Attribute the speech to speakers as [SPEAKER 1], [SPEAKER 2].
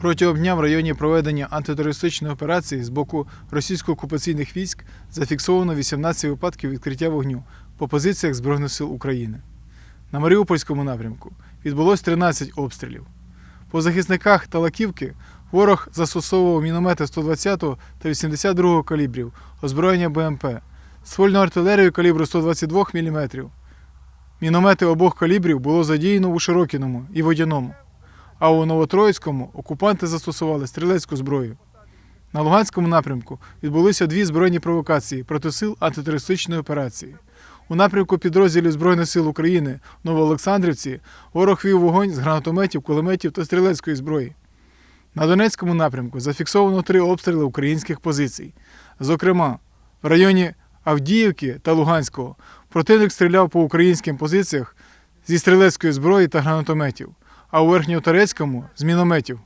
[SPEAKER 1] Протягом дня в районі проведення антитерористичної операції з боку російсько-окупаційних військ зафіксовано 18 випадків відкриття вогню по позиціях Збройних сил України. На Маріупольському напрямку відбулось 13 обстрілів. По захисниках Талаківки ворог застосовував міномети 120 та 82 калібрів, озброєння БМП, ствольну артилерію калібру 122 мм. Міномети обох калібрів було задіяно у Широкіному і Водяному а у Новотроїцькому окупанти застосували стрілецьку зброю. На Луганському напрямку відбулися дві збройні провокації проти сил антитерористичної операції. У напрямку підрозділів Збройних сил України в Новоолександрівці ворог вів вогонь з гранатометів, кулеметів та стрілецької зброї. На Донецькому напрямку зафіксовано три обстріли українських позицій. Зокрема, в районі Авдіївки та Луганського противник стріляв по українським позиціях зі стрілецької зброї та гранатометів, а у Верхньоторецькому з мінометів.